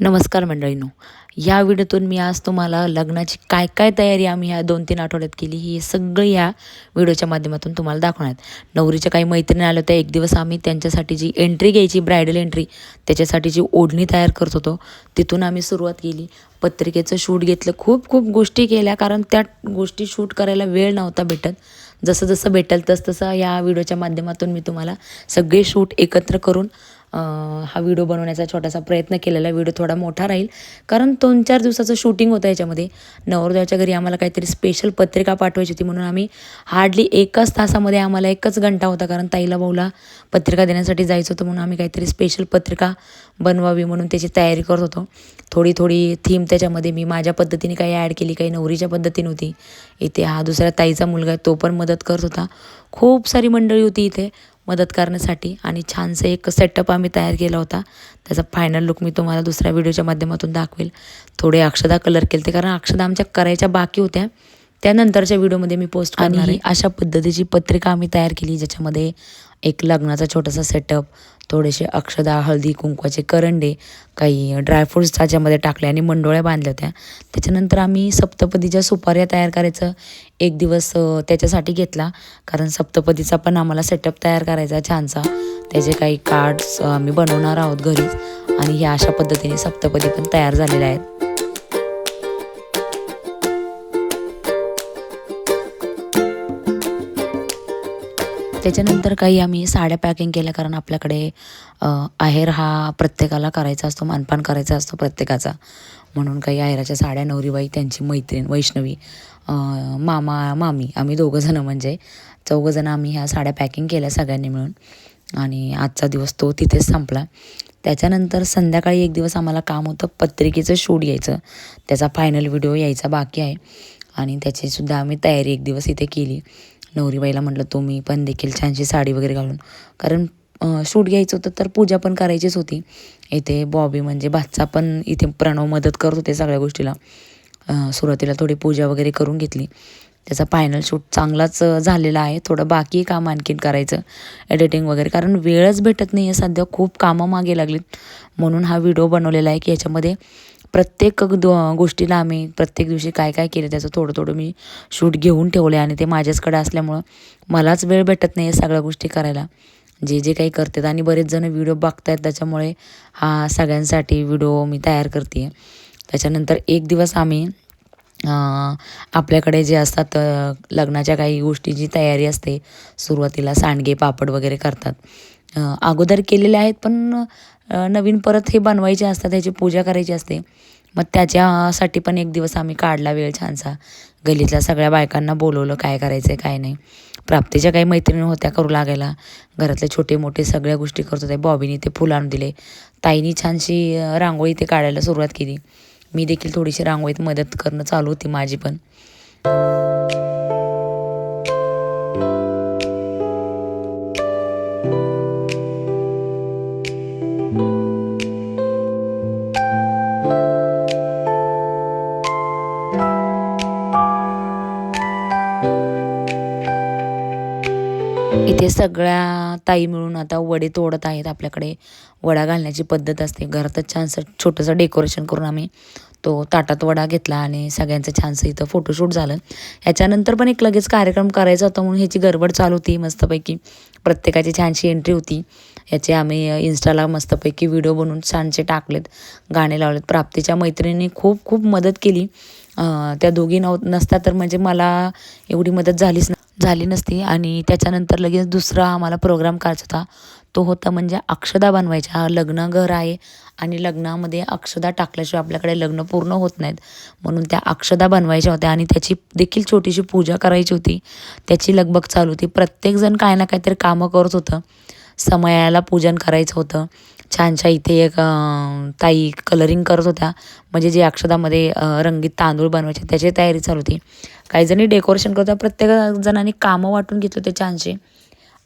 नमस्कार मंडळींनो. या व्हिडिओतून मी आज तुम्हाला लग्नाची काय काय तयारी आम्ही ह्या दोन तीन आठवड्यात केली ही सगळी या व्हिडिओच्या माध्यमातून तुम्हाला दाखवणार आहेत. नवरीच्या काही मैत्रिणी आल्या होत्या एक दिवस आम्ही त्यांच्यासाठी जी एंट्री घ्यायची ब्रायडल एंट्री त्याच्यासाठी जी ओढणी तयार करत होतो तिथून आम्ही सुरुवात केली. पत्रिकेचं शूट घेतलं खूप खूप गोष्टी केल्या कारण त्या गोष्टी शूट करायला वेळ नव्हता भेटत. जसं जसं भेटेल तस तसं या व्हिडिओच्या माध्यमातून मी तुम्हाला सगळे शूट एकत्र करून हा व्हिडिओ बनवण्याचा छोटासा प्रयत्न केलेला व्हिडिओ थोडा मोठा राहील. कारण दोन चार दिवसाचं शूटिंग होतं याच्यामध्ये. नवरदेवाच्या घरी आम्हाला काहीतरी स्पेशल पत्रिका पाठवायची होती. म्हणून आम्ही हार्डली एकाच तासामध्ये आम्हाला एकच घंटा होता. कारण ताईला भाऊला पत्रिका देण्यासाठी जायचं होतं. म्हणून आम्ही काहीतरी स्पेशल पत्रिका बनवावी म्हणून त्याची तयारी करत होतो. थोडी थोडी थीम त्याच्यामध्ये मी माझ्या पद्धतीने काही ॲड केली. काही नवरीच्या पद्धतीने होती. इथे हा दुसऱ्या ताईचा मुलगा आहे. तो पण मदत करत होता. खूप सारी मंडळी होती इथे. मदत करण्यासाठी आणि छानसं एक सेटअप आम्ही तयार केला होता. त्याचा फायनल लुक मी तुम्हाला दुसऱ्या व्हिडिओच्या माध्यमातून दाखवेल. थोडे अक्षदा कलर केले ते कारण अक्षदा आमच्या करायच्या बाकी होत्या. त्यानंतरच्या व्हिडिओमध्ये मी पोस्ट आणि अशा पद्धतीची पत्रिका आम्ही तयार केली ज्याच्यामध्ये एक लग्नाचा छोटासा सेटअप थोडेसे अक्षदा हळदी कुंकवाचे करंडे काही ड्रायफ्रूट्स त्याच्यामध्ये टाकले आणि मंडोळ्या बांधल्या होत्या. त्याच्यानंतर आम्ही सप्तपदीच्या सुपाऱ्या तयार करायचं. एक दिवस त्याच्यासाठी घेतला. कारण सप्तपदीचा पण आम्हाला सेटअप तयार करायचा छानसा. त्याचे काही कार्ड्स आम्ही बनवणार आहोत घरीच आणि ह्या अशा पद्धतीने सप्तपदी पण तयार झालेल्या आहेत. त्याच्यानंतर काही आम्ही साड्या पॅकिंग केल्या कारण आपल्याकडे आहेर हा प्रत्येकाला करायचा असतो मानपान करायचा असतो प्रत्येकाचा. म्हणून काही आहेराच्या साड्या नवरीबाई त्यांची मैत्रीण वैष्णवी मामा मामी आम्ही दोघंजणं म्हणजे चौघंजणं आम्ही ह्या साड्या पॅकिंग केल्या सगळ्यांनी मिळून. आणि आजचा दिवस तो तिथेच संपला. त्याच्यानंतर संध्याकाळी एक दिवस आम्हाला काम होतं पत्रिकेचं शूट यायचं. त्याचा फायनल व्हिडिओ यायचा बाकी आहे. आणि त्याचीसुद्धा आम्ही तयारी एक दिवस इथे केली. नवरीबाईला म्हटलं तुम्ही पण देखील छानशी साडी वगैरे घालून. कारण शूट घ्यायचं होतं तर पूजा पण करायचीच होती. इथे बॉबी म्हणजे बादचा पण इथे प्रणव मदत करत होते सगळ्या गोष्टीला. सुरुवातीला थोडी पूजा वगैरे करून घेतली. त्याचा फायनल शूट चांगलाच झालेला आहे. थोडं बाकी काम आणखीन करायचं एडिटिंग वगैरे. कारण वेळच भेटत नाही आहे सध्या. खूप कामं मागे लागलीत. म्हणून हा व्हिडिओ बनवलेला आहे की याच्यामध्ये प्रत्येक दो गोष्टीला आम्ही प्रत्येक दिवशी काय काय केलं त्याचं थोडं थोडं मी शूट घेऊन ठेवले आणि ते माझ्याचकडे असल्यामुळं मलाच वेळ भेटत नाही आहे सगळ्या गोष्टी करायला. जे जे काही करतात आणि बरेच जण व्हिडिओ बघतायत त्याच्यामुळे हा सगळ्यांसाठी व्हिडिओ मी तयार करते आहे त्याच्यानंतर एक दिवस आम्ही आपल्याकडे जे असतात लग्नाच्या काही गोष्टीची तयारी असते सुरुवातीला सांडगे पापड वगैरे करतात. अगोदर केलेले आहेत पण नवीन परत हे बनवायचे असतात त्याची पूजा करायची असते. मग त्याच्यासाठी पण एक दिवस आम्ही काढला वेळ छानसा. गलीतल्या सगळ्या बायकांना बोलवलं काय करायचं आहे काय नाही. प्राप्तीच्या काही मैत्रिणी होत्या करू लागायला. घरातले छोटे मोठे सगळ्या गोष्टी करत होते. बॉबीने ते फुलं आणून दिले. ताईनी छानशी रांगोळी ते काढायला सुरुवात केली. मी देखील थोडीशी रांगोळीत मदत करणं चालू होती माझी पण. सगळ्या ताई मिळून आता वडे तोडत आहेत आपल्याकडे. वडा घालण्याची पद्धत असते. घरातच छानसं छोटंसं डेकोरेशन करून आम्ही तो ताटात वडा घेतला आणि सगळ्यांचं छानसं इथं फोटोशूट झालं. ह्याच्यानंतर पण एक लगेच कार्यक्रम करायचा होता म्हणून ह्याची गडबड चालू होती मस्तपैकी. प्रत्येकाची छानशी एंट्री होती. याचे आम्ही इन्स्टाला मस्तपैकी व्हिडिओ बनवून छानसे टाकलेत गाणे लावलेत. प्राप्तीच्या मैत्रिणींनी खूप खूप मदत केली. त्या दोघी नव नसता तर म्हणजे मला एवढी मदत झालीच झाली नसती आणि त्याच्यानंतर लगेच दुसरा आम्हाला प्रोग्राम करायचा होता. तो होता म्हणजे अक्षदा बनवायच्या. लग्न घर आहे आणि लग्नामध्ये अक्षदा टाकल्याशिवाय आपल्याकडे लग्न पूर्ण होत नाहीत. म्हणून त्या अक्षदा बनवायच्या होत्या आणि त्याची देखील छोटीशी पूजा करायची होती. त्याची लगबग चालू होती. प्रत्येकजण काय ना काहीतरी कामं करत होतं. समयाला पूजन करायचं होतं. छानशा इथे एक ताई कलरिंग करत होत्या. म्हणजे जे अक्षदामध्ये रंगीत तांदूळ बनवायचे त्याची तयारी चालू होती. काही जणी डेकोरेशन करतात प्रत्येक जणांनी कामं वाटून घेतले होते छानसे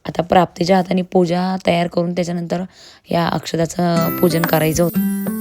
आता प्राप्तीच्या हाताने पूजा तयार करून त्याच्यानंतर या अक्षदाचं पूजन करायचं होतं.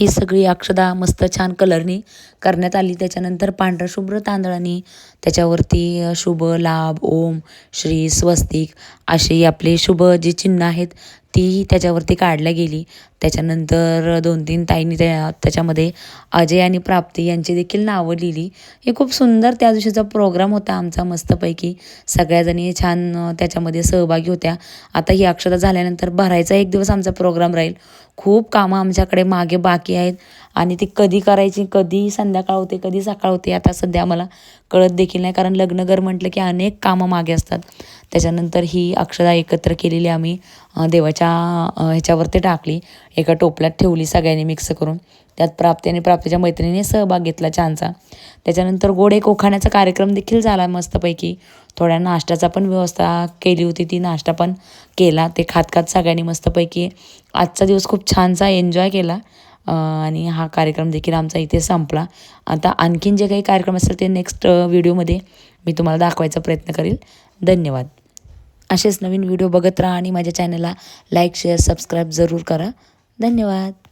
ही सगळी अक्षदा मस्त छान कलरनी करण्यात आली. त्याच्यानंतर पांढरा शुभ्र तांदळानी त्याच्यावरती शुभ लाभ ओम श्री स्वस्तिक अशी आपले शुभ जी चिन्ह आहेत तीही त्याच्यावरती काढल्या गेली. त्याच्यानंतर दोन तीन ताईंनी त्या त्याच्यामध्ये अजय आणि प्राप्ती यांची देखील नावं लिहिली. हे खूप सुंदर त्या दिवशीचा प्रोग्राम होता आमचा मस्तपैकी. सगळ्याजणी छान त्याच्यामध्ये सहभागी होत्या. आता ही अक्षता झाल्यानंतर भरायचा एक दिवस आमचा प्रोग्राम राहील. खूप कामं आमच्याकडे मागे बाकी आहेत. आणि ती कधी करायची कधी संध्याकाळ होते कधी सकाळ होते आता सध्या आम्हाला कळत देखील नाही. कारण लग्नगर म्हटलं की अनेक कामं मागे असतात. त्याच्यानंतर ही अक्षता एकत्र केलेली आम्ही देवाच्या ह्याच्यावरती टाकली. एका टोपल्यात ठेवली सगळ्यांनी मिक्स करून. त्यात प्राप्ती आणि प्राप्तीच्या मैत्रिणीने सहभाग घेतला छानचा त्याच्यानंतर गोड एक ओखाण्याचा कार्यक्रम देखील झाला मस्तपैकी. थोड्या नाश्त्याचा पण व्यवस्था केली होती ती. नाश्ता पण केला. ते खात खात सगळ्यांनी मस्तपैकी. आजचा दिवस खूप छानसा एन्जॉय केला. आणि हा कार्यक्रम देखील आमचा इथे संपला. आता आणखीन जे काही कार्यक्रम असेल ते नेक्स्ट व्हिडिओमध्ये मी तुम्हाला दाखवायचा प्रयत्न करेल. धन्यवाद. असेच नवीन व्हिडिओ बघत राहा आणि माझ्या चॅनलला लाईक शेअर सबस्क्राईब जरूर करा. धन्यवाद.